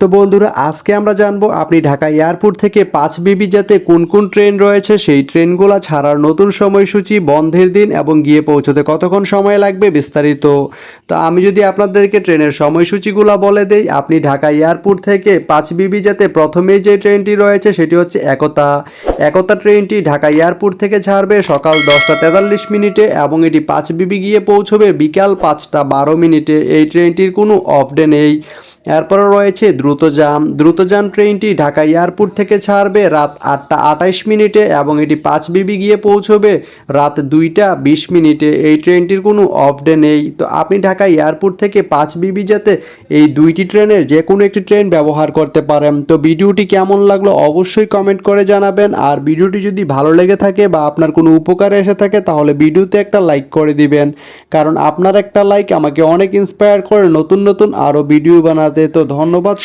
তো বন্ধুরা, আজকে আমরা জানব আপনি ঢাকা এয়ারপোর্ট থেকে পাঁচ বিবি যাতে কোন কোন ট্রেন রয়েছে, সেই ট্রেনগুলো ছাড়ার নতুন সময়সূচি, বন্ধের দিন এবং গিয়ে পৌঁছতে কতক্ষণ সময় লাগবে বিস্তারিত। তো আমি যদি আপনাদেরকে ট্রেনের সময়সূচিগুলো বলে দেই, আপনি ঢাকা এয়ারপোর্ট থেকে পাঁচ বিবি যাতে প্রথমেই যে ট্রেনটি রয়েছে, সেটি হচ্ছে একতা। একতা ট্রেনটি ঢাকা এয়ারপোর্ট থেকে ছাড়বে সকাল দশটা তেতাল্লিশ মিনিটে এবং এটি পাঁচ বিবি গিয়ে পৌঁছবে বিকাল পাঁচটা বারো মিনিটে। এই ট্রেনটির কোনো অফ নেই। এরপরে রয়েছে দ্রুতযান। দ্রুতযান ট্রেনটি ঢাকা এয়ারপোর্ট থেকে ছাড়বে রাত আটটা আটাইশ মিনিটে এবং এটি পাঁচ বিবি গিয়ে পৌঁছবে রাত দুইটা বিশ মিনিটে। এই ট্রেনটির কোনো অফ ডে নেই। তো আপনি ঢাকা এয়ারপোর্ট থেকে পাঁচ বিবি যাতে এই দুইটি ট্রেনের যে কোনো একটি ট্রেন ব্যবহার করতে পারেন। তো ভিডিওটি কেমন লাগল অবশ্যই কমেন্ট করে জানাবেন। আর ভিডিওটি যদি ভালো লেগে থাকে বা আপনার কোনো উপকারে এসে থাকে, তাহলে ভিডিওতে একটা লাইক করে দিবেন। কারণ আপনার একটা লাইক আমাকে অনেক ইন্সপায়ার করে নতুন নতুন আরও ভিডিও বানাতে। তো ধন্যবাদ